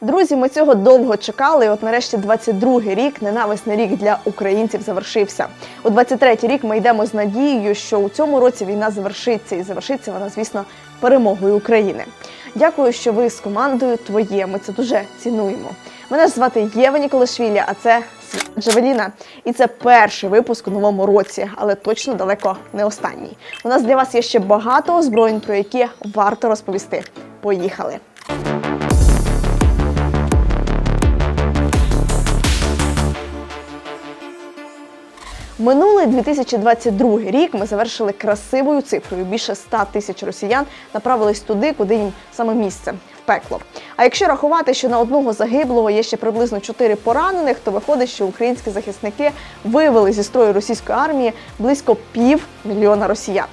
Друзі, ми цього довго чекали. і От нарешті 22-й рік, ненависний рік для українців, завершився. У 23-й рік ми йдемо з надією, що у цьому році війна завершиться, і завершиться вона, звісно, перемогою України. Дякую, що ви з командою твоє. Ми це дуже цінуємо. Мене ж звати Єва Ніколашвілі, а це Джавеліна. І це перший випуск у новому році, але точно далеко не останній. У нас для вас є ще багато озброєнь, про які варто розповісти. Поїхали! Минулий 2022 рік ми завершили красивою цифрою. Більше 100 тисяч росіян направились туди, куди їм саме місце в пекло. А якщо рахувати, що на одного загиблого є ще приблизно 4 поранених, то виходить, що українські захисники вивели зі строю російської армії близько пів мільйона росіян.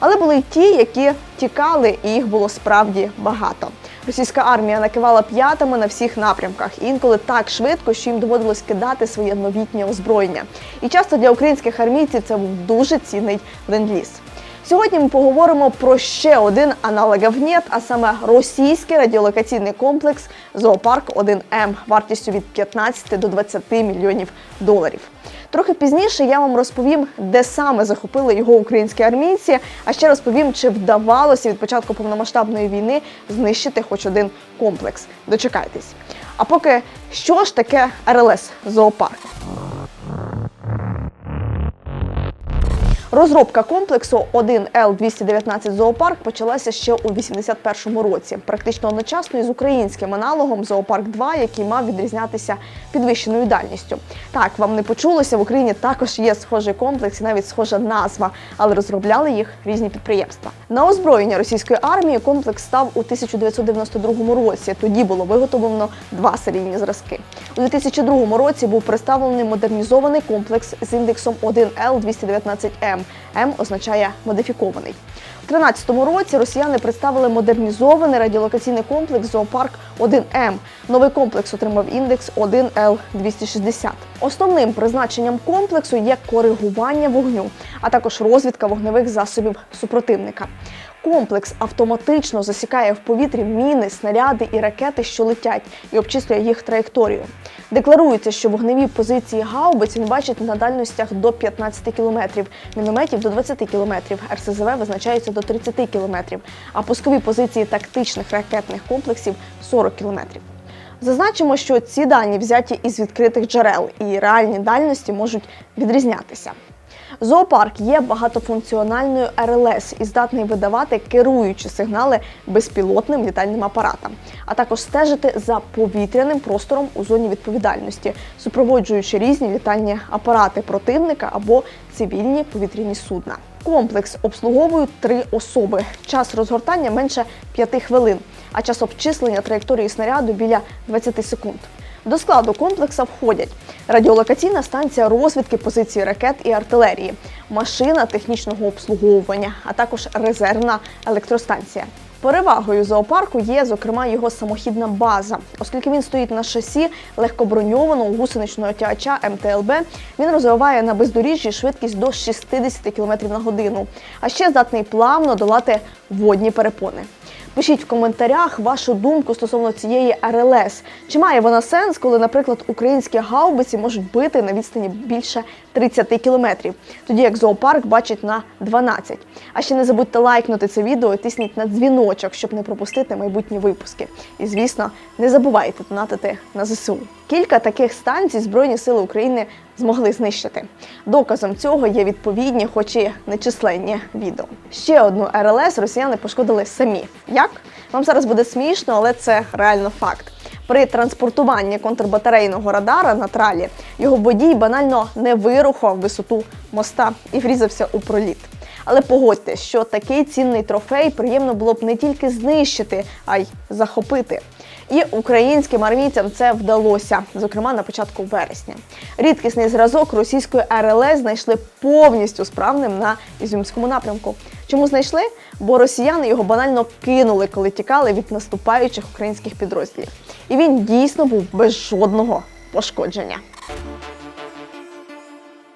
Але були й ті, які тікали, і їх було справді багато. Російська армія накивала п'ятами на всіх напрямках, інколи так швидко, що їм доводилось кидати своє новітнє озброєння. І часто для українських армійців це був дуже цінний ленд-ліз. Сьогодні ми поговоримо про ще один аналогов НЕТ, а саме російський радіолокаційний комплекс Зоопарк 1М вартістю від 15 до 20 мільйонів доларів. Трохи пізніше я вам розповім, де саме захопили його українські армійці. А ще розповім, чи вдавалося від початку повномасштабної війни знищити хоч один комплекс. Дочекайтесь. А поки що ж таке РЛС зоопарк? Розробка комплексу 1Л219 зоопарк почалася ще у 81-му році, практично одночасно із українським аналогом зоопарк 2 який мав відрізнятися підвищеною дальністю. Так, вам не почулося, в Україні також є схожий комплекс і навіть схожа назва, але розробляли їх різні підприємства. На озброєння російської армії комплекс став у 1992 році. Тоді було виготовлено два серійні зразки. У 2002 році був представлений модернізований комплекс з індексом 1Л219М. М означає модифікований. У 2013 році росіяни представили модернізований радіолокаційний комплекс Зоопарк 1М. Новий комплекс отримав індекс 1Л260. Основним призначенням комплексу є коригування вогню, а також розвідка вогневих засобів супротивника. Комплекс автоматично засікає в повітрі міни, снаряди і ракети, що летять, і обчислює їх траєкторію. Декларується, що вогневі позиції гаубиць він бачить на дальностях до 15 кілометрів, мінометів до 20 кілометрів, РСЗВ визначається до 30 кілометрів, а пускові позиції тактичних ракетних комплексів 40 кілометрів. Зазначимо, що ці дані взяті із відкритих джерел, і реальні дальності можуть відрізнятися. Зоопарк є багатофункціональною РЛС і здатний видавати керуючі сигнали безпілотним літальним апаратам, а також стежити за повітряним простором у зоні відповідальності, супроводжуючи різні літальні апарати противника або цивільні повітряні судна. Комплекс обслуговують три особи. Час розгортання менше 5 хвилин, а час обчислення траєкторії снаряду біля 20 секунд. До складу комплекса входять радіолокаційна станція розвідки позицій ракет і артилерії, машина технічного обслуговування, а також резервна електростанція. Перевагою зоопарку є, зокрема, його самохідна база, оскільки він стоїть на шасі легкоброньованого гусеничного тягача МТЛБ. Він розвиває на бездоріжжі швидкість до 60 км на годину, а ще здатний плавно долати водні перепони. Пишіть в коментарях вашу думку стосовно цієї РЛС. Чи має вона сенс, коли, наприклад, українські гаубиці можуть бити на відстані більше 30 кілометрів, тоді як зоопарк бачить на 12. А ще не забудьте лайкнути це відео, і тисніть на дзвіночок, щоб не пропустити майбутні випуски. І звісно, не забувайте донатити на ЗСУ. Кілька таких станцій Збройні Сили України змогли знищити. Доказом цього є відповідні, хоч і нечисленні відео. Ще одну РЛС росіяни пошкодили самі. Як? Вам зараз буде смішно, але це реально факт. При транспортуванні контрбатарейного радара на тралі його водій банально не вирухав висоту моста і врізався у проліт. Але погодьте, що такий цінний трофей приємно було б не тільки знищити, а й захопити. І українським армійцям це вдалося, зокрема на початку вересня. Рідкісний зразок російської РЛС знайшли повністю справним на Ізюмському напрямку. Чому знайшли? Бо росіяни його банально кинули, коли тікали від наступаючих українських підрозділів. І він дійсно був без жодного пошкодження.